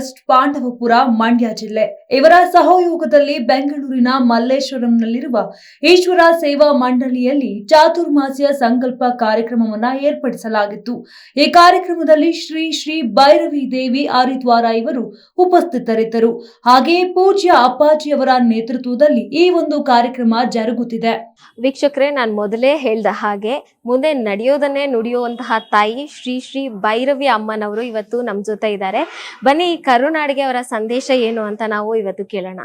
Trust Pandavapura, Mandya ಜಿಲ್ಲೆ. ಇವರ ಸಹಯೋಗದಲ್ಲಿ ಬೆಂಗಳೂರಿನ ಮಲ್ಲೇಶ್ವರಂನಲ್ಲಿರುವ ಈಶ್ವರ ಸೇವಾ ಮಂಡಳಿಯಲ್ಲಿ ಚಾತುರ್ಮಾಸ್ಯ ಸಂಕಲ್ಪ ಕಾರ್ಯಕ್ರಮವನ್ನ ಏರ್ಪಡಿಸಲಾಗಿತ್ತು. ಈ ಕಾರ್ಯಕ್ರಮದಲ್ಲಿ ಶ್ರೀ ಶ್ರೀ ಭೈರವಿ ದೇವಿ ಹರಿದ್ವಾರ ಇವರು ಉಪಸ್ಥಿತರಿದ್ದರು. ಹಾಗೆಯೇ ಪೂಜ್ಯ ಅಪ್ಪಾಜಿಯವರ ನೇತೃತ್ವದಲ್ಲಿ ಈ ಒಂದು ಕಾರ್ಯಕ್ರಮ ಜರುಗುತ್ತಿದೆ. ವೀಕ್ಷಕರೇ, ನಾನು ಮೊದಲೇ ಹೇಳಿದ ಹಾಗೆ ಮುಂದೆ ನಡೆಯೋದನ್ನೇ ನುಡಿಯುವಂತಹ ತಾಯಿ ಶ್ರೀ ಶ್ರೀ ಭೈರವಿ ಅಮ್ಮನವರು ಇವತ್ತು ನಮ್ಮ ಜೊತೆ ಇದ್ದಾರೆ. ಬನ್ನಿ ಈ ಕರುನಾಡಿಗೆ ಅವರ ಸಂದೇಶ ಏನು ಅಂತ ನಾವು ಇವತ್ತು ಕೇಳೋಣ.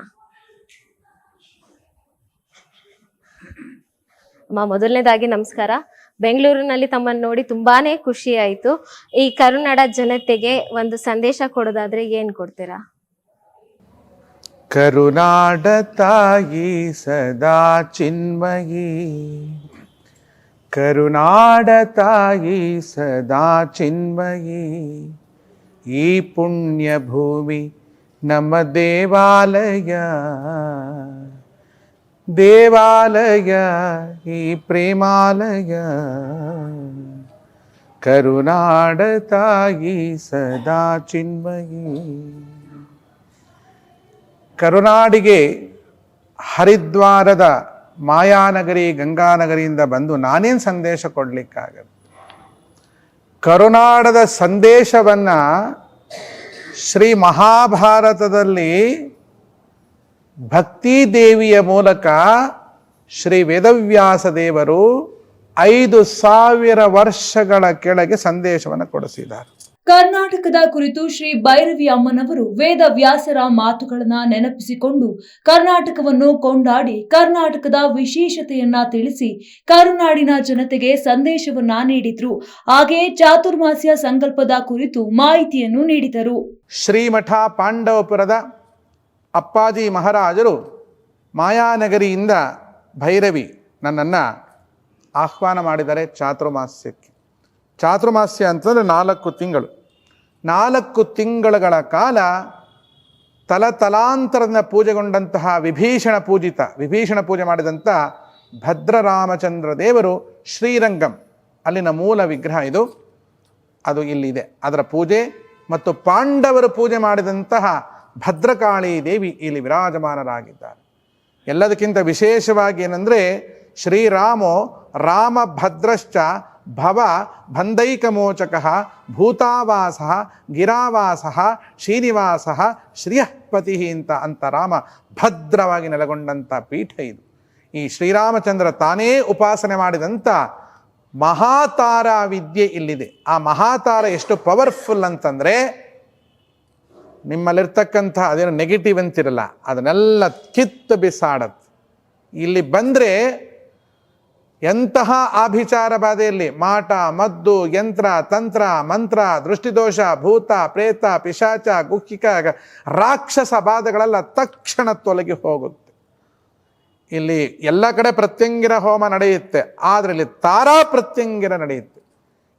ಅಮ್ಮ, ಮೊದಲನೇದಾಗಿ ನಮಸ್ಕಾರ. ಬೆಂಗಳೂರಿನಲ್ಲಿ ತಮ್ಮನ್ನು ನೋಡಿ ತುಂಬಾನೇ ಖುಷಿ ಆಯಿತು ಈ ಕರುನಾಡ ಜನತೆಗೆ ಒಂದು ಸಂದೇಶ ಕೊಡೋದಾದ್ರೆ ಏನ್ ಕೊಡ್ತೀರಾ? ಕರುನಾಡ ತಾಯಿ ಸದಾ ಚಿನ್ಮಯಿ. ಕರುನಾಡ ತಾಯಿ ಸದಾ ಚಿನ್ಮಯಿ. ಈ ಪುಣ್ಯ ಭೂಮಿ ನಮ್ಮ ದೇವಾಲಯ. ದೇವಾಲಯ ಈ ಪ್ರೇಮಾಲಯ. ಕರುನಾಡ ತಾಯಿ ಸದಾ ಚಿನ್ಮಯಿ. ಕರುನಾಡಿಗೆ ಹರಿದ್ವಾರದ ಮಾಯಾನಗರಿ ಗಂಗಾನಗರಿಯಿಂದ ಬಂದು ನಾನೇನು ಸಂದೇಶ ಕೊಡ್ಲಿಕ್ಕಾಗದು ಕರುನಾಡದ ಸಂದೇಶವನ್ನ ಶ್ರೀ ಮಹಾಭಾರತದಲ್ಲಿ ಭಕ್ತಿ ದೇವಿಯ ಮೂಲಕ ಶ್ರೀ ವೇದವ್ಯಾಸ ದೇವರು ಐದು ಸಾವಿರ ವರ್ಷಗಳ ಕೆಳಗೆ ಸಂದೇಶವನ್ನು ಕೊಡಿಸಿದ್ದಾರೆ. ಕರ್ನಾಟಕದ ಕುರಿತು ಶ್ರೀ ಭೈರವಿ ಅಮ್ಮನವರು ವೇದ ವ್ಯಾಸರ ಮಾತುಗಳನ್ನ ನೆನಪಿಸಿಕೊಂಡು ಕರ್ನಾಟಕವನ್ನು ಕೊಂಡಾಡಿ ಕರ್ನಾಟಕದ ವಿಶೇಷತೆಯನ್ನ ತಿಳಿಸಿ ಕರುನಾಡಿನ ಜನತೆಗೆ ಸಂದೇಶವನ್ನ ನೀಡಿದ್ರು. ಹಾಗೆಯೇ ಚಾತುರ್ಮಾಸ್ಯ ಸಂಕಲ್ಪದ ಕುರಿತು ಮಾಹಿತಿಯನ್ನು ನೀಡಿದರು. ಶ್ರೀಮಠ ಪಾಂಡವಪುರದ ಅಪ್ಪಾಜಿ ಮಹಾರಾಜರು ಮಾಯಾನಗರಿಯಿಂದ ಭೈರವಿ ನನ್ನನ್ನು ಆಹ್ವಾನ ಮಾಡಿದ್ದಾರೆ ಚಾತುರ್ಮಾಸ್ಯಕ್ಕೆ. ಚಾತುರ್ಮಾಸ್ಯ ಅಂತಂದರೆ ನಾಲ್ಕು ತಿಂಗಳು. ನಾಲ್ಕು ತಿಂಗಳುಗಳ ಕಾಲ ತಲತಲಾಂತರದಿಂದ ಪೂಜೆಗೊಂಡಂತಹ ವಿಭೀಷಣ ಪೂಜಿತ, ವಿಭೀಷಣ ಪೂಜೆ ಮಾಡಿದಂಥ ಭದ್ರರಾಮಚಂದ್ರ ದೇವರು ಶ್ರೀರಂಗಂ. ಅಲ್ಲಿನ ಮೂಲ ವಿಗ್ರಹ ಇದು. ಅದು ಇಲ್ಲಿದೆ. ಅದರ ಪೂಜೆ ಮತ್ತು ಪಾಂಡವರು ಪೂಜೆ ಮಾಡಿದಂತಹ ಭದ್ರಕಾಳಿ ದೇವಿ ಇಲ್ಲಿ ವಿರಾಜಮಾನರಾಗಿದ್ದಾರೆ. ಎಲ್ಲದಕ್ಕಿಂತ ವಿಶೇಷವಾಗಿ ಏನಂದರೆ ಶ್ರೀರಾಮೋ ರಾಮಭದ್ರಶ್ಚ ಭವ ಬಂಧೈಕಮೋಚಕ ಭೂತಾವಾಸ ಗಿರಾವಾಸ ಶ್ರೀನಿವಾಸ ಶ್ರೀಯಃಪತಿ ಅಂತ ಅಂತ ರಾಮ ಭದ್ರವಾಗಿ ನೆಲೆಗೊಂಡಂಥ ಪೀಠ ಇದು. ಈ ಶ್ರೀರಾಮಚಂದ್ರ ತಾನೇ ಉಪಾಸನೆ ಮಾಡಿದಂಥ ಮಹಾತಾರ ವಿದ್ಯೆ ಇಲ್ಲಿದೆ. ಆ ಮಹಾತಾರ ಎಷ್ಟು ಪವರ್ಫುಲ್ ಅಂತಂದರೆ ನಿಮ್ಮಲ್ಲಿರ್ತಕ್ಕಂಥ ಅದೇನು ನೆಗೆಟಿವ್ ಅಂತಿರಲ್ಲ, ಅದನ್ನೆಲ್ಲ ಕಿತ್ತು ಬಿಸಾಡತ್ತೆ ಇಲ್ಲಿ ಬಂದರೆ ಎಂತಹ ಆಭಿಚಾರ ಬಾಧೆಯಲ್ಲಿ? ಮಾಟ, ಮದ್ದು, ಯಂತ್ರ, ತಂತ್ರ, ಮಂತ್ರ, ದೃಷ್ಟಿದೋಷ, ಭೂತ, ಪ್ರೇತ, ಪಿಶಾಚ, ಗುಕ್ಕಿಕ ರಾಕ್ಷಸ ಬಾಧೆಗಳೆಲ್ಲ ತಕ್ಷಣ ತೊಲಗಿ ಹೋಗುತ್ತೆ. ಇಲ್ಲಿ ಎಲ್ಲ ಕಡೆ ಪ್ರತ್ಯಂಗಿರ ಹೋಮ ನಡೆಯುತ್ತೆ. ಆದರೆ ಇಲ್ಲಿ ತಾರಾ ಪ್ರತ್ಯಂಗಿರ ನಡೆಯುತ್ತೆ.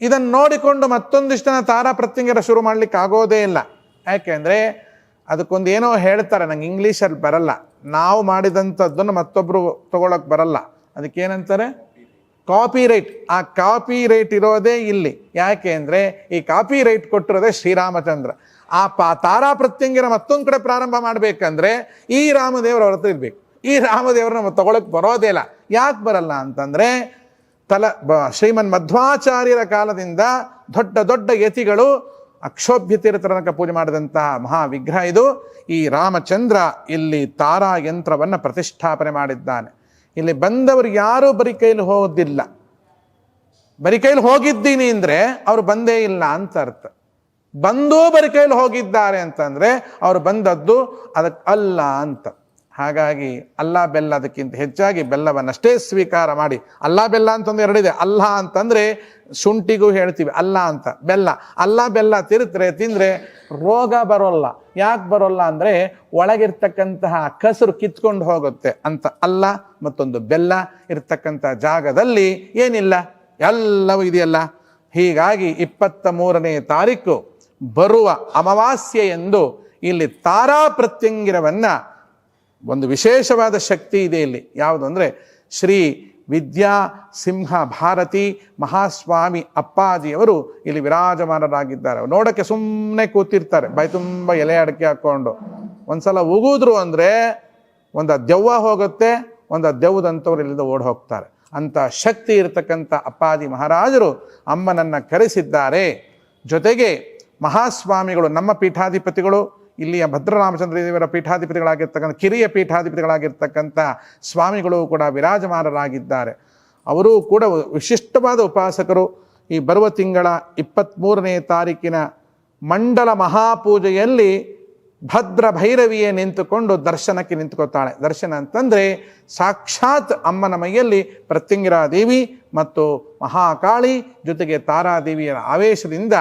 ಇದನ್ನು ನೋಡಿಕೊಂಡು ಮತ್ತೊಂದಿಷ್ಟು ಜನ ತಾರಾ ಪ್ರತ್ಯಂಗಿರ ಶುರು ಮಾಡ್ಲಿಕ್ಕೆ ಆಗೋದೇ ಇಲ್ಲ. ಯಾಕೆಂದರೆ ಅದಕ್ಕೊಂದು ಏನೋ ಹೇಳ್ತಾರೆ, ನಂಗೆ ಇಂಗ್ಲೀಷಲ್ಲಿ ಬರಲ್ಲ. ನಾವು ಮಾಡಿದಂಥದ್ದನ್ನು ಮತ್ತೊಬ್ಬರು ತಗೊಳಕ್ ಬರಲ್ಲ. ಅದಕ್ಕೇನಂತಾರೆ? ಕಾಪಿ ರೈಟ್ ಆ ಕಾಪಿ ರೈಟ್ ಇರೋದೇ ಇಲ್ಲಿ. ಯಾಕೆ ಅಂದರೆ ಈ ಕಾಪಿ ರೈಟ್ ಕೊಟ್ಟಿರೋದೇ ಶ್ರೀರಾಮಚಂದ್ರ. ಆ ಪಾ ತಾರಾ ಪ್ರತ್ಯಂಗಿರ ಮತ್ತೊಂದು ಕಡೆ ಪ್ರಾರಂಭ ಮಾಡಬೇಕಂದ್ರೆ ಈ ರಾಮದೇವರ ಹೊರತು ಇರಬೇಕು. ಈ ರಾಮದೇವ್ರನ್ನ ನಾವು ತಗೊಳಕ್ ಬರೋದೇ ಇಲ್ಲ. ಯಾಕೆ ಬರಲ್ಲ ಅಂತಂದರೆ ತಲ ಶ್ರೀಮನ್ ಮಧ್ವಾಚಾರ್ಯರ ಕಾಲದಿಂದ ದೊಡ್ಡ ದೊಡ್ಡ ಯತಿಗಳು ಅಕ್ಷೋಭ್ಯ ತೀರ್ಥರನಕ ಪೂಜೆ ಮಾಡಿದಂತಹ ಮಹಾ ವಿಗ್ರಹ ಇದು. ಈ ರಾಮಚಂದ್ರ ಇಲ್ಲಿ ತಾರಾ ಯಂತ್ರವನ್ನು ಪ್ರತಿಷ್ಠಾಪನೆ ಮಾಡಿದ್ದಾನೆ. ಇಲ್ಲಿ ಬಂದವರು ಯಾರೂ ಬರಿ ಕೈಲಿ ಹೋಗೋದಿಲ್ಲ. ಬರಿ ಕೈಲಿ ಹೋಗಿದ್ದೀನಿ ಅಂದರೆ ಅವರು ಬಂದೇ ಇಲ್ಲ ಅಂತ ಅರ್ಥ. ಬಂದೂ ಬರಿ ಕೈಲಿ ಹೋಗಿದ್ದಾರೆ ಅಂತಂದರೆ ಅವರು ಬಂದದ್ದು ಅದಕ್ಕೆ ಅಲ್ಲ ಅಂತ. ಹಾಗಾಗಿ ಅಲ್ಲ ಬೆಲ್ಲ ಅದಕ್ಕಿಂತ ಹೆಚ್ಚಾಗಿ ಬೆಲ್ಲವನ್ನಷ್ಟೇ ಸ್ವೀಕಾರ ಮಾಡಿ, ಅಲ್ಲ ಬೆಲ್ಲ ಅಂತಂದು ಎರಡಿದೆ, ಅಲ್ಲ ಅಂತಂದರೆ ಶುಂಠಿಗೂ ಹೇಳ್ತೀವಿ, ಅಲ್ಲ ಅಂತ, ಬೆಲ್ಲ. ಅಲ್ಲ ಬೆಲ್ಲ ತಿರುತ್ರೆ, ತಿಂದರೆ ರೋಗ ಬರೋಲ್ಲ. ಯಾಕೆ ಬರೋಲ್ಲ ಅಂದರೆ ಒಳಗಿರ್ತಕ್ಕಂತಹ ಕಸರು ಕಿತ್ಕೊಂಡು ಹೋಗುತ್ತೆ ಅಂತ. ಅಲ್ಲ ಮತ್ತೊಂದು ಬೆಲ್ಲ ಇರ್ತಕ್ಕಂಥ ಜಾಗದಲ್ಲಿ ಏನಿಲ್ಲ, ಎಲ್ಲವೂ ಇದೆಯಲ್ಲ. ಹೀಗಾಗಿ ಇಪ್ಪತ್ತ ಮೂರನೇ ತಾರೀಕು ಬರುವ ಅಮಾವಾಸ್ಯೆ ಎಂದು ಇಲ್ಲಿ ತಾರಾ ಪ್ರತ್ಯಂಗಿರವನ್ನು ಒಂದು ವಿಶೇಷವಾದ ಶಕ್ತಿ ಇದೆ ಇಲ್ಲಿ. ಯಾವುದು ಅಂದರೆ ಶ್ರೀ ವಿದ್ಯಾ ಸಿಂಹ ಭಾರತಿ ಮಹಾಸ್ವಾಮಿ ಅಪ್ಪಾಜಿಯವರು ಇಲ್ಲಿ ವಿರಾಜಮಾನರಾಗಿದ್ದಾರೆ. ನೋಡೋಕ್ಕೆ ಸುಮ್ಮನೆ ಕೂತಿರ್ತಾರೆ. ಬೈ ತುಂಬ ಎಲೆ ಅಡಿಕೆ ಹಾಕ್ಕೊಂಡು ಒಂದ್ಸಲ ಉಗಿದ್ರು ಅಂದರೆ ಒಂದು ದೆವ್ವ ಹೋಗುತ್ತೆ, ಒಂದು ದೆವ್ವದಂಥವ್ರು ಇಲ್ಲಿಂದ ಓಡ್ ಹೋಗ್ತಾರೆ. ಅಂತ ಶಕ್ತಿ ಇರತಕ್ಕಂಥ ಅಪ್ಪಾಜಿ ಮಹಾರಾಜರು ಅಮ್ಮನನ್ನು ಕರೆಸಿದ್ದಾರೆ. ಜೊತೆಗೆ ಮಹಾಸ್ವಾಮಿಗಳು, ನಮ್ಮ ಪೀಠಾಧಿಪತಿಗಳು ಇಲ್ಲಿಯ ಭದ್ರರಾಮಚಂದ್ರ ದೇವರ ಪೀಠಾಧಿಪತಿಗಳಾಗಿರ್ತಕ್ಕಂಥ, ಕಿರಿಯ ಪೀಠಾಧಿಪತಿಗಳಾಗಿರ್ತಕ್ಕಂಥ ಸ್ವಾಮಿಗಳು ಕೂಡ ವಿರಾಜಮಾನರಾಗಿದ್ದಾರೆ. ಅವರೂ ಕೂಡ ವಿಶಿಷ್ಟವಾದ ಉಪಾಸಕರು. ಈ ಬರುವ ತಿಂಗಳ ಇಪ್ಪತ್ತ್ಮೂರನೇ ತಾರೀಕಿನ ಮಂಡಲ ಮಹಾಪೂಜೆಯಲ್ಲಿ ಭದ್ರ ಭೈರವಿಯೇ ನಿಂತುಕೊಂಡು ದರ್ಶನಕ್ಕೆ ನಿಂತುಕೊತಾಳೆ ದರ್ಶನ ಅಂತಂದರೆ ಸಾಕ್ಷಾತ್ ಅಮ್ಮನ ಮೈಯಲ್ಲಿ ಪ್ರತ್ಯಂಗಿರಾ ದೇವಿ ಮತ್ತು ಮಹಾಕಾಳಿ ಜೊತೆಗೆ ತಾರಾದೇವಿಯ ಆವೇಶದಿಂದ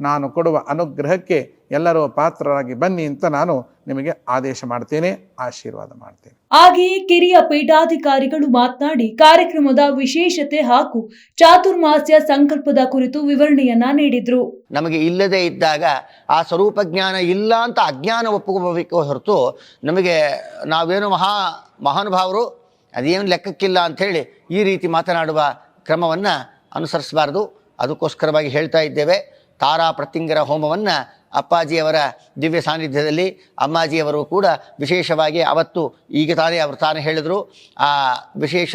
ನಾನು ಕೊಡುವ ಅನುಗ್ರಹಕ್ಕೆ ಎಲ್ಲರೂ ಪಾತ್ರರಾಗಿ ಬನ್ನಿ ಅಂತ ನಾನು ನಿಮಗೆ ಆದೇಶ ಮಾಡ್ತೇನೆ ಆಶೀರ್ವಾದ ಮಾಡ್ತೇನೆ. ಹಾಗೆಯೇ ಕಿರಿಯ ಪೀಠಾಧಿಕಾರಿಗಳು ಮಾತನಾಡಿ ಕಾರ್ಯಕ್ರಮದ ವಿಶೇಷತೆ ಹಾಗೂ ಚಾತುರ್ಮಾಸ್ಯ ಸಂಕಲ್ಪದ ಕುರಿತು ವಿವರಣೆಯನ್ನ ನೀಡಿದ್ರು. ನಮಗೆ ಇಲ್ಲದೆ ಇದ್ದಾಗ ಆ ಸ್ವರೂಪ ಜ್ಞಾನ ಇಲ್ಲ ಅಂತ ಅಜ್ಞಾನ ಒಪ್ಪುಕೋಬೇಕು ಹೊರತು ನಮಗೆ ನಾವೇನು ಮಹಾ ಮಹಾನುಭಾವರು ಅದೇನು ಲೆಕ್ಕಕ್ಕಿಲ್ಲ ಅಂಥೇಳಿ ಈ ರೀತಿ ಮಾತನಾಡುವ ಕ್ರಮವನ್ನು ಅನುಸರಿಸಬಾರದು. ಅದಕ್ಕೋಸ್ಕರವಾಗಿ ಹೇಳ್ತಾ ಇದ್ದೇವೆ ತಾರಾ ಪ್ರತಿಂಗರ ಹೋಮವನ್ನು ಅಪ್ಪಾಜಿಯವರ ದಿವ್ಯ ಸಾನ್ನಿಧ್ಯದಲ್ಲಿ ಅಮ್ಮಾಜಿಯವರು ಕೂಡ ವಿಶೇಷವಾಗಿ ಅವತ್ತು ಈಗ ತಾನೇ ಅವರು ತಾನೇ ಹೇಳಿದರು. ಆ ವಿಶೇಷ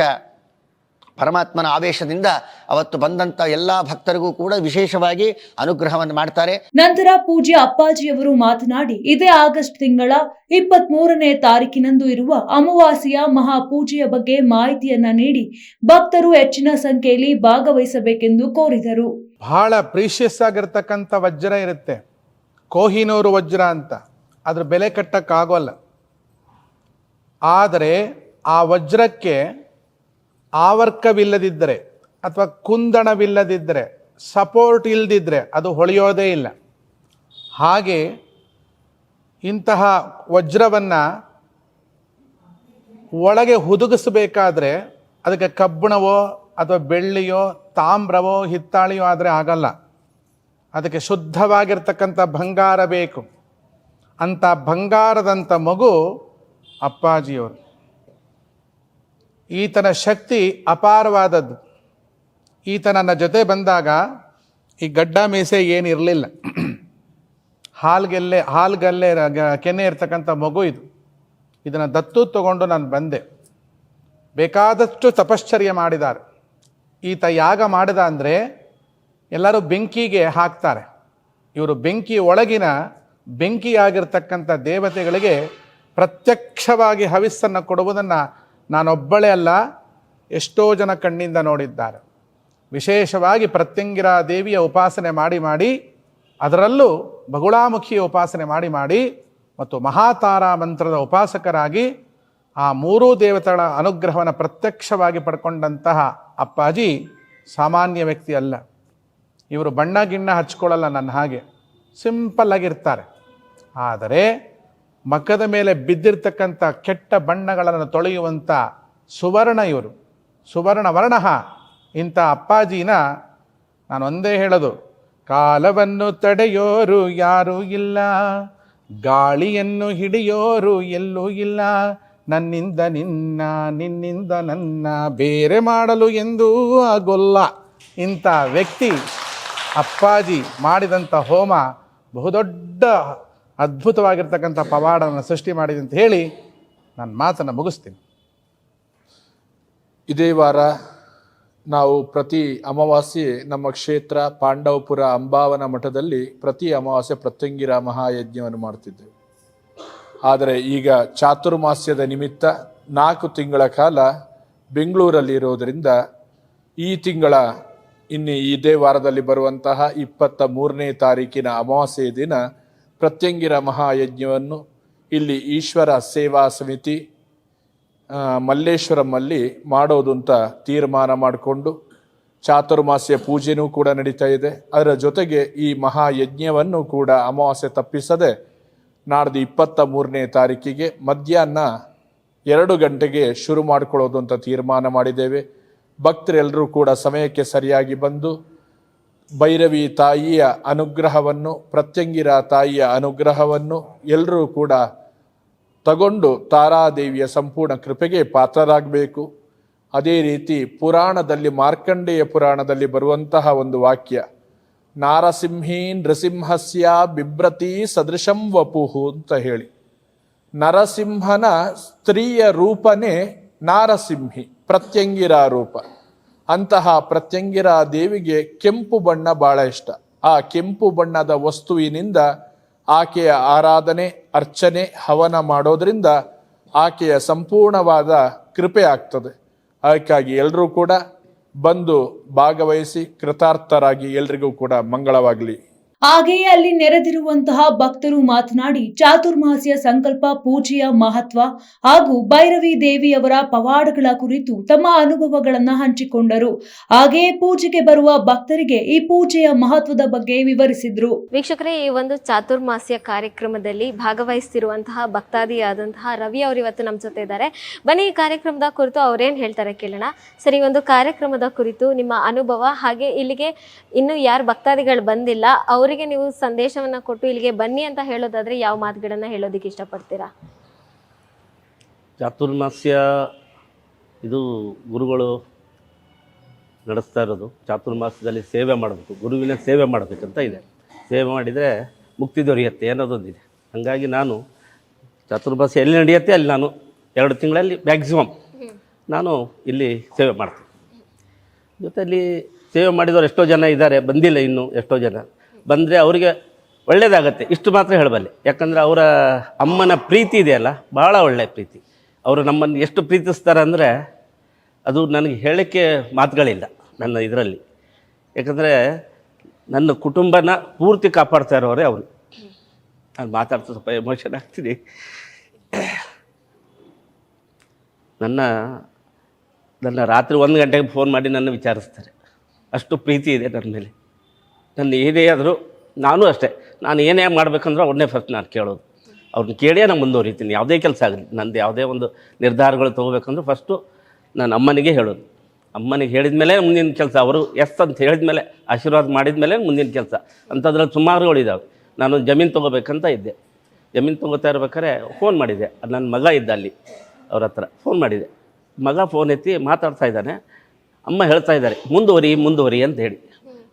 ಪರಮಾತ್ಮನ ಆವೇಶದಿಂದ ಅವತ್ತು ಬಂದಂತ ಎಲ್ಲಾ ಭಕ್ತರಿಗೂ ಕೂಡ ವಿಶೇಷವಾಗಿ ಅನುಗ್ರಹವನ್ನು ಮಾಡ್ತಾರೆ. ನಂತರ ಪೂಜ್ಯ ಅಪ್ಪಾಜಿಯವರು ಮಾತನಾಡಿ ಇದೇ ಆಗಸ್ಟ್ ತಿಂಗಳ ಇಪ್ಪತ್ತ್ ಮೂರನೇ ತಾರೀಕಿನಂದು ಇರುವ ಅಮಾವಾಸ್ಯೆಯ ಮಹಾಪೂಜೆಯ ಬಗ್ಗೆ ಮಾಹಿತಿಯನ್ನ ನೀಡಿ ಭಕ್ತರು ಹೆಚ್ಚಿನ ಸಂಖ್ಯೆಯಲ್ಲಿ ಭಾಗವಹಿಸಬೇಕೆಂದು ಕೋರಿದರು. ಬಹಳ ಪ್ರೀಶಿಯಸ್ ಆಗಿರ್ತಕ್ಕಂಥ ವಜ್ರ ಇರುತ್ತೆ. ಕೋಹಿನೂರು ವಜ್ರ ಅಂತ. ಅದ್ರ ಬೆಲೆ ಕಟ್ಟಕ್ಕಾಗೋಲ್ಲ. ಆದರೆ ಆ ವಜ್ರಕ್ಕೆ ಆವರ್ಕವಿಲ್ಲದಿದ್ದರೆ ಅಥವಾ ಕುಂದಣವಿಲ್ಲದಿದ್ದರೆ ಸಪೋರ್ಟ್ ಇಲ್ಲದಿದ್ದರೆ ಅದು ಹೊಳೆಯೋದೇ ಇಲ್ಲ. ಹಾಗೆ ಇಂತಹ ವಜ್ರವನ್ನು ಒಳಗೆ ಹುದುಗಿಸಬೇಕಾದ್ರೆ ಅದಕ್ಕೆ ಕಬ್ಬಿಣವೋ ಅಥವಾ ಬೆಳ್ಳಿಯೋ ತಾಮ್ರವೋ ಹಿತ್ತಾಳಿಯೋ ಆದರೆ ಆಗಲ್ಲ. ಅದಕ್ಕೆ ಶುದ್ಧವಾಗಿರ್ತಕ್ಕಂಥ ಬಂಗಾರ ಬೇಕು. ಅಂಥ ಬಂಗಾರದಂಥ ಮಗು ಅಪ್ಪಾಜಿಯವರು. ಈತನ ಶಕ್ತಿ ಅಪಾರವಾದದ್ದು. ಈತ ನನ್ನ ಜೊತೆ ಬಂದಾಗ ಈ ಗಡ್ಡ ಮೀಸೆ ಏನಿರಲಿಲ್ಲ. ಹಾಲ್ಗೆಲ್ಲೆ, ಹಾಲ್ಗಲ್ಲೆ ಕೆನೆ ಇರ್ತಕ್ಕಂಥ ಮಗು ಇದು. ಇದನ್ನು ದತ್ತು ತಗೊಂಡು ನಾನು ಬಂದೆ. ಬೇಕಾದಷ್ಟು ತಪಶ್ಚರ್ಯ ಮಾಡಿದ್ದಾರೆ. ಈತ ಯಾಗ ಮಾಡಿದ ಅಂದರೆ ಎಲ್ಲರೂ ಬೆಂಕಿಗೆ ಹಾಕ್ತಾರೆ. ಇವರು ಬೆಂಕಿ ಒಳಗಿನ ಬೆಂಕಿಯಾಗಿರ್ತಕ್ಕಂಥ ದೇವತೆಗಳಿಗೆ ಪ್ರತ್ಯಕ್ಷವಾಗಿ ಹವಿಸ್ಸನ್ನು ಕೊಡುವುದನ್ನು ನಾನೊಬ್ಬಳೇ ಅಲ್ಲ, ಎಷ್ಟೋ ಜನ ಕಣ್ಣಿಂದ ನೋಡಿದ್ದಾರೆ. ವಿಶೇಷವಾಗಿ ಪ್ರತ್ಯಂಗಿರಾ ದೇವಿಯ ಉಪಾಸನೆ ಮಾಡಿ ಮಾಡಿ, ಅದರಲ್ಲೂ ಬಗುಳಾಮುಖಿಯ ಉಪಾಸನೆ ಮಾಡಿ ಮಾಡಿ ಮತ್ತು ಮಹಾತಾರಾ ಮಂತ್ರದ ಉಪಾಸಕರಾಗಿ ಆ ಮೂರೂ ದೇವತೆಗಳ ಅನುಗ್ರಹವನ್ನು ಪ್ರತ್ಯಕ್ಷವಾಗಿ ಪಡ್ಕೊಂಡಂತಹ ಅಪ್ಪಾಜಿ ಸಾಮಾನ್ಯ ವ್ಯಕ್ತಿ ಅಲ್ಲ. ಇವರು ಬಣ್ಣ ಗಿಣ್ಣ ಹಚ್ಕೊಳ್ಳಲ್ಲ ನನ್ನ ಹಾಗೆ. ಸಿಂಪಲ್ ಆಗಿರ್ತಾರೆ. ಆದರೆ ಮಖದ ಮೇಲೆ ಬಿದ್ದಿರ್ತಕ್ಕಂಥ ಕೆಟ್ಟ ಬಣ್ಣಗಳನ್ನು ತೊಳೆಯುವಂಥ ಸುವರ್ಣ ಇವರು. ಸುವರ್ಣ ವರ್ಣ ಇಂಥ ಅಪ್ಪಾಜಿನ ನಾನು ಒಂದೇ ಹೇಳೋದು, ಕಾಲವನ್ನು ತಡೆಯೋರು ಯಾರೂ ಇಲ್ಲ, ಗಾಳಿಯನ್ನು ಹಿಡಿಯೋರು ಎಲ್ಲೂ ಇಲ್ಲ, ನನ್ನಿಂದ ನಿನ್ನ, ನಿನ್ನಿಂದ ನನ್ನ, ಬೇರೆ ಮಾಡಲು ಎಂದೂ ಆಗೋಲ್ಲ. ಇಂಥ ವ್ಯಕ್ತಿ ಅಪ್ಪಾಜಿ ಮಾಡಿದಂಥ ಹೋಮ ಬಹುದೊಡ್ಡ ಅದ್ಭುತವಾಗಿರ್ತಕ್ಕಂಥ ಪವಾಡವನ್ನು ಸೃಷ್ಟಿ ಮಾಡಿದೆ ಅಂತ ಹೇಳಿ ನಾನು ಮಾತನ್ನು ಮುಗಿಸ್ತೀನಿ. ಇದೇ ವಾರ ನಾವು ಪ್ರತಿ ಅಮಾವಾಸ್ಯೆ ನಮ್ಮ ಕ್ಷೇತ್ರ ಪಾಂಡವಪುರ ಅಂಬಾವನ ಮಠದಲ್ಲಿ ಪ್ರತಿ ಅಮಾವಾಸ್ಯೆ ಪ್ರತ್ಯಂಗಿರ ಮಹಾಯಜ್ಞವನ್ನು ಮಾಡ್ತಿದ್ದೆವು. ಆದರೆ ಈಗ ಚಾತುರ್ಮಾಸ್ಯದ ನಿಮಿತ್ತ ನಾಲ್ಕು ತಿಂಗಳ ಕಾಲ ಬೆಂಗಳೂರಲ್ಲಿ ಇರೋದರಿಂದ ಈ ತಿಂಗಳ ಇನ್ನು ಇದೇ ವಾರದಲ್ಲಿ ಬರುವಂತಹ ಇಪ್ಪತ್ತ ಮೂರನೇ ತಾರೀಕಿನ ಅಮಾವಾಸ್ಯೆ ದಿನ ಪ್ರತ್ಯಂಗಿರ ಮಹಾಯಜ್ಞವನ್ನು ಇಲ್ಲಿ ಈಶ್ವರ ಸೇವಾ ಸಮಿತಿ ಮಲ್ಲೇಶ್ವರಮಲ್ಲಿ ಮಾಡೋದು ಅಂತ ತೀರ್ಮಾನ ಮಾಡಿಕೊಂಡು ಚಾತುರ್ಮಾಸ್ಯ ಪೂಜೆನೂ ಕೂಡ ನಡೀತಾ ಇದೆ. ಅದರ ಜೊತೆಗೆ ಈ ಮಹಾಯಜ್ಞವನ್ನು ಕೂಡ ಅಮಾವಾಸ್ಯೆ ತಪ್ಪಿಸದೆ ನಾಡ್ದು ಇಪ್ಪತ್ತ ಮೂರನೇ ತಾರೀಕಿಗೆ ಮಧ್ಯಾಹ್ನ ಎರಡು ಗಂಟೆಗೆ ಶುರು ಮಾಡಿಕೊಳ್ಳೋದು ಅಂತ ತೀರ್ಮಾನ ಮಾಡಿದ್ದೇವೆ. ಭಕ್ತರೆಲ್ಲರೂ ಕೂಡ ಸಮಯಕ್ಕೆ ಸರಿಯಾಗಿ ಬಂದು ಭೈರವಿ ತಾಯಿಯ ಅನುಗ್ರಹವನ್ನು, ಪ್ರತ್ಯಂಗಿರ ತಾಯಿಯ ಅನುಗ್ರಹವನ್ನು ಎಲ್ಲರೂ ಕೂಡ ತಗೊಂಡು ತಾರಾದೇವಿಯ ಸಂಪೂರ್ಣ ಕೃಪೆಗೆ ಪಾತ್ರರಾಗಬೇಕು. ಅದೇ ರೀತಿ ಪುರಾಣದಲ್ಲಿ, ಮಾರ್ಕಂಡೇಯ ಪುರಾಣದಲ್ಲಿ ಬರುವಂತಹ ಒಂದು ವಾಕ್ಯ ನಾರಸಿಂಹೀ ನೃಸಿಂಹಸ್ಯ ಬಿಭ್ರತಿ ಸದೃಶಂ ವಪುಹು ಅಂತ ಹೇಳಿ. ನರಸಿಂಹನ ಸ್ತ್ರೀಯ ರೂಪನೇ ನಾರಸಿಂಹಿ. ಪ್ರತ್ಯಂಗಿರ ರೂಪ. ಅಂತಹ ಪ್ರತ್ಯಂಗಿರ ದೇವಿಗೆ ಕೆಂಪು ಬಣ್ಣ ಬಹಳ ಇಷ್ಟ. ಆ ಕೆಂಪು ಬಣ್ಣದ ವಸ್ತುವಿನಿಂದ ಆಕೆಯ ಆರಾಧನೆ, ಅರ್ಚನೆ, ಹವನ ಮಾಡೋದ್ರಿಂದ ಆಕೆಯ ಸಂಪೂರ್ಣವಾದ ಕೃಪೆ ಆಗ್ತದೆ. ಅದಕ್ಕಾಗಿ ಎಲ್ಲರೂ ಕೂಡ ಬಂದು ಭಾಗವಹಿಸಿ ಕೃತಾರ್ಥರಾಗಿ ಎಲ್ರಿಗೂ ಕೂಡ ಮಂಗಳವಾಗಲಿ. ಹಾಗೆಯೇ ಅಲ್ಲಿ ನೆರೆದಿರುವಂತಹ ಭಕ್ತರು ಮಾತನಾಡಿ ಚಾತುರ್ಮಾಸ್ಯ ಸಂಕಲ್ಪ, ಪೂಜೆಯ ಮಹತ್ವ ಹಾಗೂ ಭೈರವಿ ದೇವಿಯವರ ಪವಾಡಗಳ ಕುರಿತು ತಮ್ಮ ಅನುಭವಗಳನ್ನು ಹಂಚಿಕೊಂಡರು. ಹಾಗೆಯೇ ಪೂಜೆಗೆ ಬರುವ ಭಕ್ತರಿಗೆ ಈ ಪೂಜೆಯ ಮಹತ್ವದ ಬಗ್ಗೆ ವಿವರಿಸಿದ್ರು. ವೀಕ್ಷಕರೇ, ಈ ಒಂದು ಚಾತುರ್ಮಾಸ್ಯ ಕಾರ್ಯಕ್ರಮದಲ್ಲಿ ಭಾಗವಹಿಸುತ್ತಿರುವಂತಹ ಭಕ್ತಾದಿಯಾದಂತಹ ರವಿ ಅವರು ಇವತ್ತು ನಮ್ಮ ಜೊತೆ ಇದ್ದಾರೆ. ಬನ್ನಿ, ಈ ಕಾರ್ಯಕ್ರಮದ ಕುರಿತು ಅವ್ರೇನು ಹೇಳ್ತಾರೆ ಕೇಳೋಣ. ಸರಿ ಒಂದು ಕಾರ್ಯಕ್ರಮದ ಕುರಿತು ನಿಮ್ಮ ಅನುಭವ ಹಾಗೆ ಇಲ್ಲಿಗೆ ಇನ್ನು ಯಾರು ಭಕ್ತಾದಿಗಳು ಬಂದಿಲ್ಲ, ಅವರಿಗೆ ನೀವು ಸಂದೇಶವನ್ನ ಕೊಟ್ಟು ಇಲ್ಲಿಗೆ ಬನ್ನಿ ಅಂತ ಹೇಳೋದಾದ್ರೆ ಯಾವ ಮಾತುಗಳನ್ನ ಹೇಳೋದಕ್ಕೆ ಇಷ್ಟಪಡ್ತೀರಾ? ಚಾತುರ್ಮಾಸ್ಯ ಇದು ಗುರುಗಳು ನಡೆಸ್ತಾ ಇರೋದು. ಚಾತುರ್ಮಾಸ್ಯದಲ್ಲಿ ಸೇವೆ ಮಾಡಬೇಕು. ಗುರುವಿನ ಸೇವೆ ಮಾಡಬೇಕಂತ ಇದೆ. ಸೇವೆ ಮಾಡಿದರೆ ಮುಕ್ತಿ ದೊರೆಯುತ್ತೆ ಅನ್ನೋದೊಂದಿದೆ. ಹಾಗಾಗಿ ನಾನು ಚಾತುರ್ಮಾಸ್ಯ ಎಲ್ಲಿ ನಡೆಯುತ್ತೆ ಅಲ್ಲಿ ನಾನು ಎರಡು ತಿಂಗಳಲ್ಲಿ ಮ್ಯಾಕ್ಸಿಮಮ್ ನಾನು ಇಲ್ಲಿ ಸೇವೆ ಮಾಡ್ತೀನಿ. ಜೊತೆಯಲ್ಲಿ ಸೇವೆ ಮಾಡಿದವರು ಎಷ್ಟೋ ಜನ ಇದ್ದಾರೆ, ಬಂದಿಲ್ಲ ಇನ್ನೂ ಎಷ್ಟೋ ಜನ. ಬಂದರೆ ಅವರಿಗೆ ಒಳ್ಳೆಯದಾಗತ್ತೆ ಇಷ್ಟು ಮಾತ್ರ ಹೇಳಬಲ್ಲೆ. ಯಾಕಂದರೆ ಅವರ ಅಮ್ಮನ ಪ್ರೀತಿ ಇದೆಯಲ್ಲ ಭಾಳ ಒಳ್ಳೆಯ ಪ್ರೀತಿ. ಅವರು ನಮ್ಮನ್ನು ಎಷ್ಟು ಪ್ರೀತಿಸ್ತಾರೆ ಅಂದರೆ ಅದು ನನಗೆ ಹೇಳೋಕ್ಕೆ ಮಾತುಗಳಿಲ್ಲ ನನ್ನ ಇದರಲ್ಲಿ. ಯಾಕಂದರೆ ನನ್ನ ಕುಟುಂಬನ ಪೂರ್ತಿ ಕಾಪಾಡ್ತಾ ಇರೋರೇ ಅವರು. ನಾನು ಮಾತಾಡ್ತಾ ಸ್ವಲ್ಪ ಎಮೋಷನ್ ಆಗ್ತೀನಿ. ನನ್ನ ನನ್ನ ರಾತ್ರಿ ಒಂದು ಗಂಟೆಗೆ ಫೋನ್ ಮಾಡಿ ನನ್ನ ವಿಚಾರಿಸ್ತಾರೆ. ಅಷ್ಟು ಪ್ರೀತಿ ಇದೆ ನನ್ನ ಮೇಲೆ. ನನ್ನ ಏನೇ ಆದರೂ ನಾನು ಅಷ್ಟೇ. ನಾನು ಏನೇ ಮಾಡಬೇಕಂದ್ರೆ ಅವ್ರನ್ನೇ ಫಸ್ಟ್ ನಾನು ಕೇಳೋದು. ಅವ್ರನ್ನ ಕೇಳೇ ನಾನು ಮುಂದುವರಿತೀನಿ. ಯಾವುದೇ ಕೆಲಸ ಆಗಲಿ. ನಂದು ಯಾವುದೇ ಒಂದು ನಿರ್ಧಾರಗಳು ತೊಗೋಬೇಕಂದ್ರೆ ಫಸ್ಟು ನಾನು ಅಮ್ಮನಿಗೆ ಹೇಳೋದು. ಅಮ್ಮನಿಗೆ ಹೇಳಿದ ಮೇಲೆ ಮುಂದಿನ ಕೆಲಸ. ಅವರು ಎಸ್ ಅಂತ ಹೇಳಿದ ಮೇಲೆ ಆಶೀರ್ವಾದ ಮಾಡಿದ ಮೇಲೆ ಮುಂದಿನ ಕೆಲಸ. ಅಂಥದ್ರಲ್ಲಿ ಸುಮಾರುಗಳಿದ್ದಾವೆ ನಾನು ಜಮೀನು ತೊಗೋಬೇಕಂತ ಇದ್ದೆ. ಜಮೀನು ತೊಗೋತಾ ಇರ್ಬೇಕಾದ್ರೆ ಫೋನ್ ಮಾಡಿದೆ. ನನ್ನ ಮಗ ಇದ್ದ ಅಲ್ಲಿ, ಅವ್ರ ಹತ್ರ ಫೋನ್ ಮಾಡಿದೆ. ಮಗ ಫೋನ್ ಎತ್ತಿ ಮಾತಾಡ್ತಾ ಇದ್ದಾನೆ. ಅಮ್ಮ ಹೇಳ್ತಾ ಇದ್ದಾರೆ, ಮುಂದುವರಿ ಮುಂದುವರಿ ಅಂತ ಹೇಳಿ.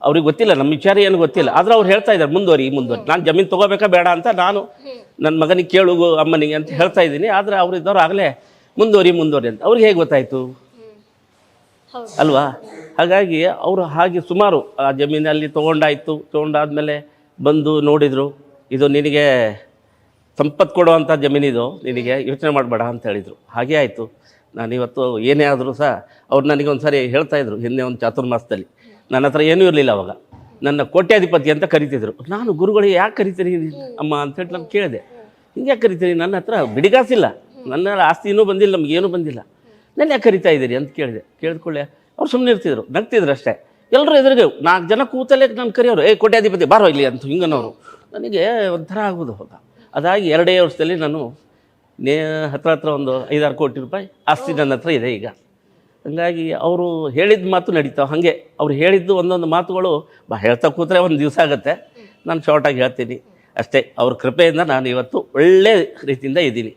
ಅವ್ರಿಗೆ ಗೊತ್ತಿಲ್ಲ, ನಮ್ಮ ವಿಚಾರ ಏನು ಗೊತ್ತಿಲ್ಲ. ಆದ್ರೆ ಅವ್ರು ಹೇಳ್ತಾ ಇದ್ದಾರೆ, ಮುಂದುವರಿ ಮುಂದುವರಿ. ನಾನು ಜಮೀನು ತೊಗೋಬೇಕಾ ಬೇಡ ಅಂತ ನಾನು ನನ್ನ ಮಗನಿಗೆ ಕೇಳು ಅಮ್ಮನಿಗೆ ಅಂತ ಹೇಳ್ತಾ ಇದ್ದೀನಿ. ಆದರೆ ಅವ್ರು ಇದ್ದವ್ರು ಆಗಲೇ ಮುಂದುವರಿ ಮುಂದುವರಿ ಅಂತ. ಅವ್ರಿಗೆ ಹೇಗೆ ಗೊತ್ತಾಯಿತು? ಅಲ್ವಾ? ಹಾಗಾಗಿ ಅವರು ಹಾಗೆ ಸುಮಾರು ಆ ಜಮೀನಲ್ಲಿ ತೊಗೊಂಡಾಯಿತು, ತೊಗೊಂಡಾದ್ಮೇಲೆ ಬಂದು ನೋಡಿದರು, ಇದು ನಿನಗೆ ಸಂಪತ್ತು ಕೊಡುವಂಥ ಜಮೀನಿದು ನಿನಗೆ ಯೋಚನೆ ಮಾಡಬೇಡ ಅಂತ ಹೇಳಿದರು. ಹಾಗೆ ಆಯಿತು. ನಾನು ಇವತ್ತು ಏನೇ ಆದರೂ ಸಹ ಅವ್ರು ನನಗೆ ಒಂದು ಸಾರಿ ಹೇಳ್ತಾಯಿದ್ರು ಹಿಂದೆ ಒಂದು ಚಾತುರ್ಮಾಸದಲ್ಲಿ. ನನ್ನ ಹತ್ರ ಏನೂ ಇರಲಿಲ್ಲ ಅವಾಗ. ನನ್ನ ಕೋಟ್ಯಾಧಿಪತಿ ಅಂತ ಕರಿತಿದ್ರು. ನಾನು ಗುರುಗಳಿಗೆ ಯಾಕೆ ಕರಿತೀರಿ ಅಮ್ಮ ಅಂತೇಳಿ ನಾನು ಕೇಳಿದೆ. ಹಿಂಗೆ ಯಾಕೆ ಕರಿತೀರಿ? ನನ್ನ ಹತ್ರ ಬಿಡಿಗಾಸಿಲ್ಲ. ನನ್ನ ಆಸ್ತಿ ಬಂದಿಲ್ಲ, ನಮ್ಗೆ ಏನೂ ಬಂದಿಲ್ಲ. ನಾನು ಯಾಕೆ ಕರಿತಾ ಇದ್ದೀರಿ ಅಂತ ಕೇಳಿದೆ. ಕೇಳಿದ್ಕೊಳ್ಳೆ ಅವ್ರು ಸುಮ್ಮನೆ ಇರ್ತಿದ್ರು, ನಗ್ತಿದ್ರು ಅಷ್ಟೇ. ಎಲ್ಲರೂ ಎದುರಿಗೆ, ನಾಲ್ಕು ಜನ ಕೂತಲ್ಲೇ ನಾನು ಕರೆಯೋರು ಏ, ಕೋಟ್ಯಾಧಿಪತಿ, ಬಾರೋ ಇಲ್ಲಿ ಅಂತ ಹಿಂಗನವರು ನನಗೆ ಒಂಥರ ಆಗೋದು ಹೋಗ ಅದಾಗಿ ಎರಡೇ ವರ್ಷದಲ್ಲಿ ನಾನು ನೇ ಹತ್ರ ಹತ್ರ ಒಂದು ಐದಾರು ಕೋಟಿ ರೂಪಾಯಿ ಆಸ್ತಿ ನನ್ನ ಹತ್ರ ಇದೆ ಈಗ. ಹಂಗಾಗಿ ಅವರು ಹೇಳಿದ ಮಾತು ನಡೀತಾವೆ. ಹಾಗೆ ಅವ್ರು ಹೇಳಿದ್ದು ಒಂದೊಂದು ಮಾತುಗಳು ಬಾ ಹೇಳ್ತಾ ಕೂತ್ರೆ ಒಂದು ದಿವಸ ಆಗುತ್ತೆ. ನಾನು ಶಾರ್ಟಾಗಿ ಹೇಳ್ತೀನಿ. ಅಷ್ಟೇ, ಅವ್ರ ಕೃಪೆಯಿಂದ ನಾನು ಇವತ್ತು ಒಳ್ಳೆ ರೀತಿಯಿಂದ ಇದ್ದೀನಿ.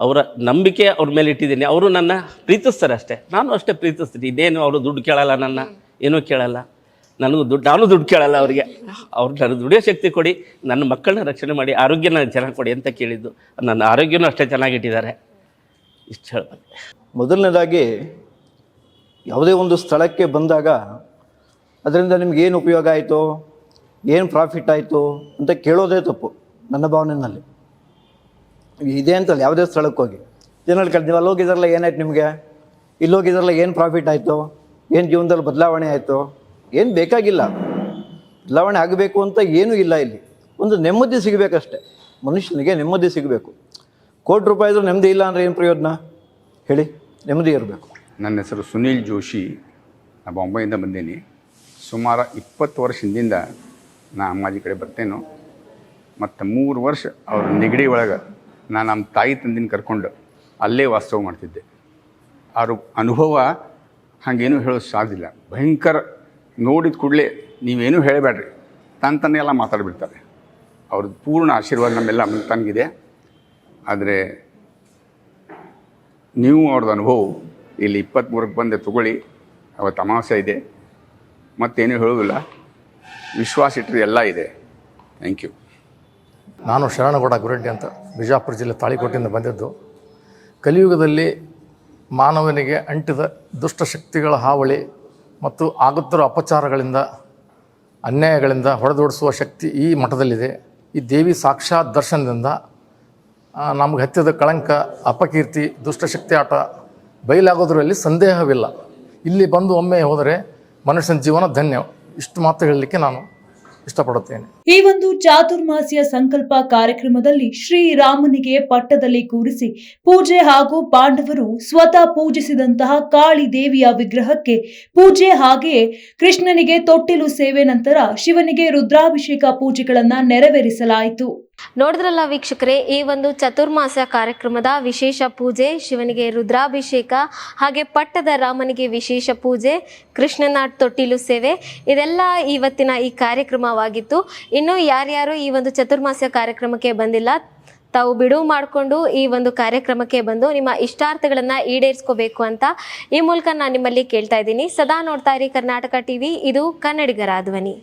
ಅವರ ನಂಬಿಕೆ ಅವ್ರ ಮೇಲೆ ಇಟ್ಟಿದ್ದೀನಿ. ಅವರು ನನ್ನ ಪ್ರೀತಿಸ್ತಾರೆ ಅಷ್ಟೇ. ನಾನು ಅಷ್ಟೇ ಪ್ರೀತಿಸ್ತೀನಿ. ಇನ್ನೇನು ಅವರು ದುಡ್ಡು ಕೇಳಲ್ಲ ನನ್ನ. ಏನೂ ಕೇಳಲ್ಲ. ನನಗೂ ದುಡ್ಡು, ನಾನು ದುಡ್ಡು ಕೇಳಲ್ಲ ಅವರಿಗೆ. ಅವ್ರು ನನಗೆ ದುಡಿಯೋ ಶಕ್ತಿ ಕೊಡಿ. ನನ್ನ ಮಕ್ಕಳನ್ನ ರಕ್ಷಣೆ ಮಾಡಿ, ಆರೋಗ್ಯನ ಚೆನ್ನಾಗಿ ಕೊಡಿ ಅಂತ ಕೇಳಿದ್ದು. ನನ್ನ ಆರೋಗ್ಯನೂ ಅಷ್ಟೇ ಚೆನ್ನಾಗಿಟ್ಟಿದ್ದಾರೆ. ಇಷ್ಟು ಹೇಳ್ಬೇಕು. ಮೊದಲನೇದಾಗಿ ಯಾವುದೇ ಒಂದು ಸ್ಥಳಕ್ಕೆ ಬಂದಾಗ ಅದರಿಂದ ನಿಮಗೇನು ಉಪಯೋಗ ಆಯಿತು? ಏನು ಪ್ರಾಫಿಟ್ ಆಯಿತು? ಅಂತ ಕೇಳೋದೇ ತಪ್ಪು ನನ್ನ ಭಾವನೆಯಲ್ಲಿ. ಇದೆ ಅಂತಲ್ಲ, ಯಾವುದೇ ಸ್ಥಳಕ್ಕೆ ಹೋಗಿ. ಜನರಲ್ಲಿ ಕೇಳ್ತೀವಿ ಅಲ್ಲಿ ಹೋಗಿದ್ರಲ್ಲ ಏನಾಯ್ತು ನಿಮಗೆ? ಇಲ್ಲಿ ಹೋಗಿದ್ರಲ್ಲ ಏನು ಪ್ರಾಫಿಟ್ ಆಯಿತು? ಏನು ಜೀವನದಲ್ಲಿ ಬದಲಾವಣೆ ಆಯಿತು? ಏನು ಬೇಕಾಗಿಲ್ಲ. ಬದಲಾವಣೆ ಆಗಬೇಕು ಅಂತ ಏನೂ ಇಲ್ಲ ಇಲ್ಲಿ. ಒಂದು ನೆಮ್ಮದಿ ಸಿಗಬೇಕಷ್ಟೆ. ಮನುಷ್ಯನಿಗೆ ನೆಮ್ಮದಿ ಸಿಗಬೇಕು. ಕೋಟಿ ರೂಪಾಯಿ ಇದ್ರೂ ನೆಮ್ಮದಿ ಇಲ್ಲ ಅಂದರೆ ಏನು ಪ್ರಯೋಜನ? ಹೇಳಿ. ನೆಮ್ಮದಿ ಇರಬೇಕು. ನನ್ನ ಹೆಸರು ಸುನೀಲ್ ಜೋಶಿ. ನಾ ಬಾಂಬೆಯಿಂದ ಬಂದೀನಿ. ಸುಮಾರು ಇಪ್ಪತ್ತು ವರ್ಷ ಹಿಂದಿಂದ ನಾ ಅಮ್ಮಾಜಿ ಕಡೆ ಬರ್ತೇನೋ. ಮತ್ತು ಮೂರು ವರ್ಷ ಅವ್ರ ನೆಗಡಿ ಒಳಗೆ ನಾನು ನಮ್ಮ ತಾಯಿ ತಂದಿನ ಕರ್ಕೊಂಡು ಅಲ್ಲೇ ವಾಸ್ತವ ಮಾಡ್ತಿದ್ದೆ. ಅವ್ರ ಅನುಭವ ಹಾಗೇನು ಹೇಳೋದು ಸಾಧ್ಯ ಭಯಂಕರ ನೋಡಿದ ಕೂಡಲೇ ನೀವೇನೂ ಹೇಳಬೇಡ್ರಿ. ತನ್ನ ತನ್ನೇ ಎಲ್ಲ ಮಾತಾಡಿಬಿಡ್ತಾರೆ. ಅವ್ರದ್ದು ಪೂರ್ಣ ಆಶೀರ್ವಾದ ನಮ್ಮೆಲ್ಲ ತನಗಿದೆ ಆದರೆ ನೀವು ಅವ್ರದ್ದು ಅನುಭವ ಇಲ್ಲಿ ಇಪ್ಪತ್ತ್ಮೂರಕ್ಕೆ ಬಂದೆ ತಗೊಳ್ಳಿ. ಅವತ್ತು ತಮಾಷೆ ಇದೆ. ಮತ್ತೇನೂ ಹೇಳೋದಿಲ್ಲ ವಿಶ್ವಾಸ ಇಟ್ಟರೆ ಎಲ್ಲ ಇದೆ. ಥ್ಯಾಂಕ್ ಯು ನಾನು ಶರಣಗೌಡ ಗುರಡ್ಡಿ ಅಂತ ಬಿಜಾಪುರ ಜಿಲ್ಲೆ ತಾಳಿಕೋಟೆಯಿಂದ ಬಂದಿದ್ದು. ಕಲಿಯುಗದಲ್ಲಿ ಮಾನವನಿಗೆ ಅಂಟಿದ ದುಷ್ಟಶಕ್ತಿಗಳ ಹಾವಳಿ ಮತ್ತು ಆಗುತ್ತಿರೋ ಅಪಚಾರಗಳಿಂದ, ಅನ್ಯಾಯಗಳಿಂದ ಹೊಡೆದೋಡಿಸುವ ಶಕ್ತಿ ಈ ಮಠದಲ್ಲಿದೆ. ಈ ದೇವಿ ಸಾಕ್ಷಾತ್ ದರ್ಶನದಿಂದ ನಮಗೆ ಹತ್ತಿದ ಕಳಂಕ, ಅಪಕೀರ್ತಿ, ದುಷ್ಟಶಕ್ತಿ ಆಟ ಬಯಲಾಗೋದ್ರಲ್ಲಿ ಸಂದೇಹವಿಲ್ಲ. ಇಲ್ಲಿ ಬಂದು ಒಮ್ಮೆ ಹೋದರೆ ಮನುಷ್ಯನ ಜೀವನ ಧನ್ಯ. ಇಷ್ಟು ಮಾತು ಹೇಳಲಿಕ್ಕೆ ನಾನು ಇಷ್ಟಪಡುತ್ತೇನೆ. ಈ ಒಂದು ಚಾತುರ್ಮಾಸಿಯ ಸಂಕಲ್ಪ ಕಾರ್ಯಕ್ರಮದಲ್ಲಿ ಶ್ರೀರಾಮನಿಗೆ ಪಟ್ಟದಲ್ಲಿ ಕೂರಿಸಿ ಪೂಜೆ ಹಾಗೂ ಪಾಂಡವರು ಸ್ವತಃ ಪೂಜಿಸಿದಂತಹ ಕಾಳಿ ದೇವಿಯ ವಿಗ್ರಹಕ್ಕೆ ಪೂಜೆ ಹಾಗೆಯೇ ಕೃಷ್ಣನಿಗೆ ತೊಟ್ಟಿಲು ಸೇವೆ ನಂತರ ಶಿವನಿಗೆ ರುದ್ರಾಭಿಷೇಕ ಪೂಜೆಗಳನ್ನ ನೆರವೇರಿಸಲಾಯಿತು. ನೋಡಿದ್ರಲ್ಲ ವೀಕ್ಷಕರೇ, ಈ ಒಂದು ಚತುರ್ಮಾಸ ಕಾರ್ಯಕ್ರಮದ ವಿಶೇಷ ಪೂಜೆ, ಶಿವನಿಗೆ ರುದ್ರಾಭಿಷೇಕ, ಹಾಗೆ ಪಟ್ಟದ ರಾಮನಿಗೆ ವಿಶೇಷ ಪೂಜೆ, ಕೃಷ್ಣನ ತೊಟ್ಟಿಲು ಸೇವೆ, ಇದೆಲ್ಲ ಇವತ್ತಿನ ಈ ಕಾರ್ಯಕ್ರಮವಾಗಿತ್ತು. ಇನ್ನು ಯಾರ್ಯಾರು ಈ ಒಂದು ಚತುರ್ಮಾಸ ಕಾರ್ಯಕ್ರಮಕ್ಕೆ ಬಂದಿಲ್ಲ, ತಾವು ಬಿಡುವು ಮಾಡಿಕೊಂಡು ಈ ಒಂದು ಕಾರ್ಯಕ್ರಮಕ್ಕೆ ಬಂದು ನಿಮ್ಮ ಇಷ್ಟಾರ್ಥಗಳನ್ನು ಈಡೇರಿಸ್ಕೋಬೇಕು ಅಂತ ಈ ಮೂಲಕ ನಾನು ನಿಮ್ಮಲ್ಲಿ ಕೇಳ್ತಾ ಇದ್ದೀನಿ. ಸದಾ ನೋಡ್ತಾ ಇರಿ ಕರ್ನಾಟಕ ಟಿವಿ, ಇದು ಕನ್ನಡಿಗರ ಧ್ವನಿ